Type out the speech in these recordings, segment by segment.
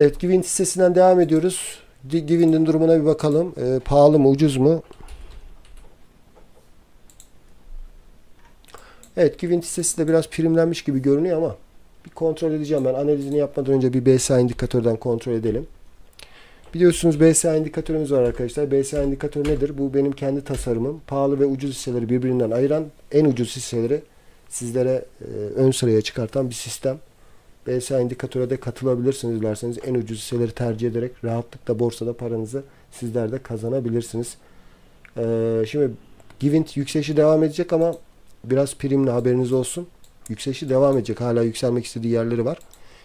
Evet, Givint hissesinden devam ediyoruz. Di- Givint'in durumuna bir bakalım. Ee, pahalı mı, ucuz mu? Evet, Givint hissesi de biraz primlenmiş gibi görünüyor ama bir kontrol edeceğim ben. Analizini yapmadan önce bir BSA indikatörden kontrol edelim. Biliyorsunuz BSA indikatörümüz var arkadaşlar. BSA indikatörü nedir? Bu benim kendi tasarımım. Pahalı ve ucuz hisseleri birbirinden ayıran, en ucuz hisseleri sizlere e, ön sıraya çıkartan bir sistem. BSA indikatöre de katılabilirsiniz dilerseniz. En ucuz hisseleri tercih ederek rahatlıkla borsada paranızı sizler de kazanabilirsiniz. Ee, şimdi Givint yükselişi devam edecek ama biraz primli haberiniz olsun. Yükselişi devam edecek. Hala yükselmek istediği yerleri var.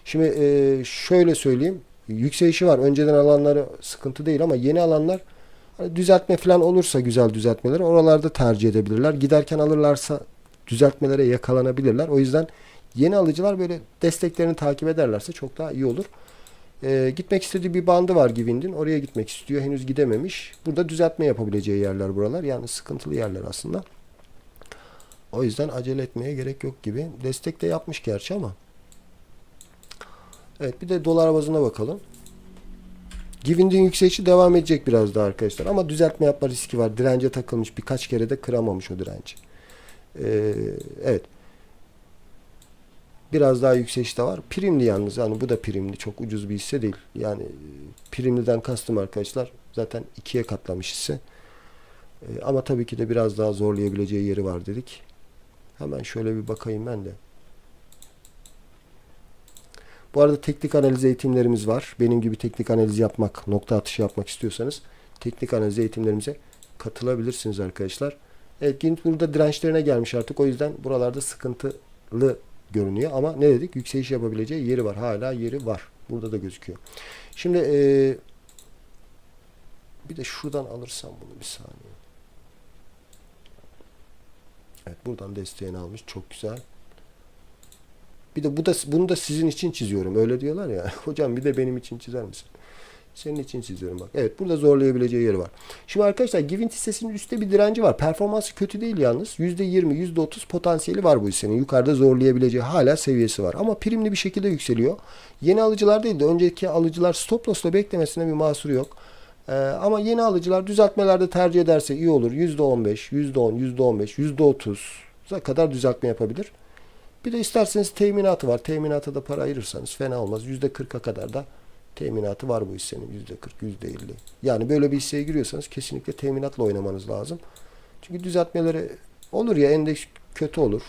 Şimdi e, şöyle söyleyeyim. Yükselişi var. Önceden alanları sıkıntı değil ama yeni alanlar hani düzeltme falan olursa güzel düzeltmeler oralarda tercih edebilirler. Giderken alırlarsa düzeltmelere yakalanabilirler. O yüzden Yeni alıcılar böyle desteklerini takip ederlerse çok daha iyi olur. Ee, gitmek istediği bir bandı var Givind'in. Oraya gitmek istiyor. Henüz gidememiş. Burada düzeltme yapabileceği yerler buralar. Yani sıkıntılı yerler aslında. O yüzden acele etmeye gerek yok gibi. Destek de yapmış gerçi ama. Evet bir de dolar bazına bakalım. Givind'in yükselişi devam edecek biraz daha arkadaşlar. Ama düzeltme yapma riski var. Dirence takılmış. Birkaç kere de kıramamış o direnci. Ee, evet. Biraz daha yükseliş de var. Primli yalnız. Yani bu da primli. Çok ucuz bir hisse değil. Yani e, primliden kastım arkadaşlar. Zaten ikiye katlamış hisse. E, ama tabii ki de biraz daha zorlayabileceği yeri var dedik. Hemen şöyle bir bakayım ben de. Bu arada teknik analiz eğitimlerimiz var. Benim gibi teknik analiz yapmak, nokta atışı yapmak istiyorsanız teknik analiz eğitimlerimize katılabilirsiniz arkadaşlar. Evet Gint burada dirençlerine gelmiş artık. O yüzden buralarda sıkıntılı görünüyor. Ama ne dedik? Yükseliş yapabileceği yeri var. Hala yeri var. Burada da gözüküyor. Şimdi e, bir de şuradan alırsam bunu bir saniye. Evet buradan desteğini almış. Çok güzel. Bir de bu da bunu da sizin için çiziyorum. Öyle diyorlar ya. Hocam bir de benim için çizer misin? Senin için çiziyorum bak. Evet burada zorlayabileceği yeri var. Şimdi arkadaşlar Givint hissesinin üstte bir direnci var. Performansı kötü değil yalnız. %20, %30 potansiyeli var bu hissenin. Yukarıda zorlayabileceği hala seviyesi var. Ama primli bir şekilde yükseliyor. Yeni alıcılar değil de önceki alıcılar stop loss'la beklemesine bir mahsuru yok. Ee, ama yeni alıcılar düzeltmelerde tercih ederse iyi olur. %15, %10, %15, %30'a kadar düzeltme yapabilir. Bir de isterseniz teminatı var. Teminata da para ayırırsanız fena olmaz. %40'a kadar da teminatı var bu hissenin. %40, %50. Yani böyle bir hisseye giriyorsanız kesinlikle teminatla oynamanız lazım. Çünkü düzeltmeleri olur ya endeks kötü olur.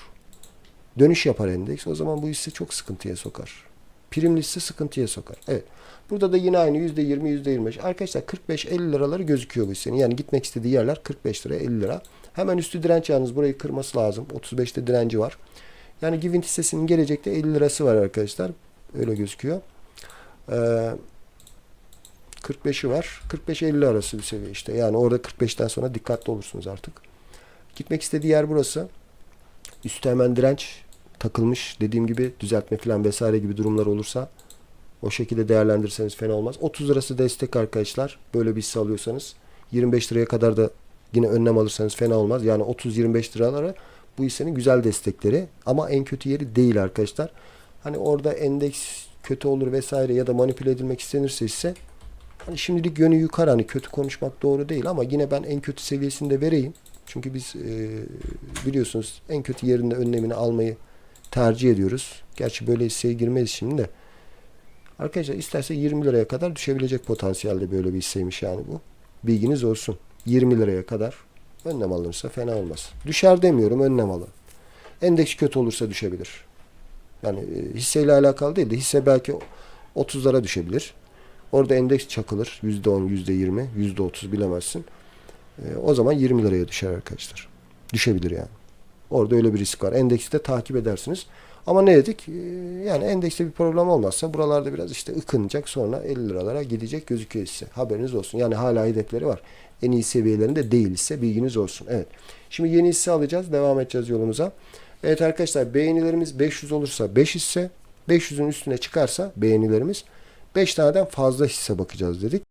Dönüş yapar endeks. O zaman bu hisse çok sıkıntıya sokar. Primli hisse sıkıntıya sokar. Evet. Burada da yine aynı %20, %25. Arkadaşlar 45-50 liraları gözüküyor bu hissenin. Yani gitmek istediği yerler 45 lira, 50 lira. Hemen üstü direnç yalnız burayı kırması lazım. 35'te direnci var. Yani Givint hissesinin gelecekte 50 lirası var arkadaşlar. Öyle gözüküyor. Ee, 45'i var. 45-50 arası bir seviye işte. Yani orada 45'ten sonra dikkatli olursunuz artık. Gitmek istediği yer burası. Üstte hemen direnç takılmış. Dediğim gibi düzeltme falan vesaire gibi durumlar olursa o şekilde değerlendirirseniz fena olmaz. 30 lirası destek arkadaşlar. Böyle bir hisse alıyorsanız. 25 liraya kadar da yine önlem alırsanız fena olmaz. Yani 30-25 liralara bu hissenin güzel destekleri. Ama en kötü yeri değil arkadaşlar. Hani orada endeks kötü olur vesaire ya da manipüle edilmek istenirse ise hani şimdilik yönü yukarı hani kötü konuşmak doğru değil ama yine ben en kötü seviyesini de vereyim. Çünkü biz e, biliyorsunuz en kötü yerinde önlemini almayı tercih ediyoruz. Gerçi böyle hisseye girmeyiz şimdi de. Arkadaşlar isterse 20 liraya kadar düşebilecek potansiyelde böyle bir hisseymiş yani bu. Bilginiz olsun. 20 liraya kadar önlem alınırsa fena olmaz. Düşer demiyorum önlem alın. Endeks kötü olursa düşebilir. Yani e, hisseyle alakalı değil de hisse belki 30'lara düşebilir. Orada endeks çakılır. %10, %20, %30 bilemezsin. E, o zaman 20 liraya düşer arkadaşlar. Düşebilir yani. Orada öyle bir risk var. Endeksi de takip edersiniz. Ama ne dedik? E, yani endekste bir problem olmazsa buralarda biraz işte ıkınacak sonra 50 liralara gidecek gözüküyor hisse. Haberiniz olsun. Yani hala hedefleri var. En iyi seviyelerinde değil ise bilginiz olsun. Evet. Şimdi yeni hisse alacağız. Devam edeceğiz yolumuza. Evet arkadaşlar beğenilerimiz 500 olursa 5 hisse, 500'ün üstüne çıkarsa beğenilerimiz 5 taneden fazla hisse bakacağız dedik.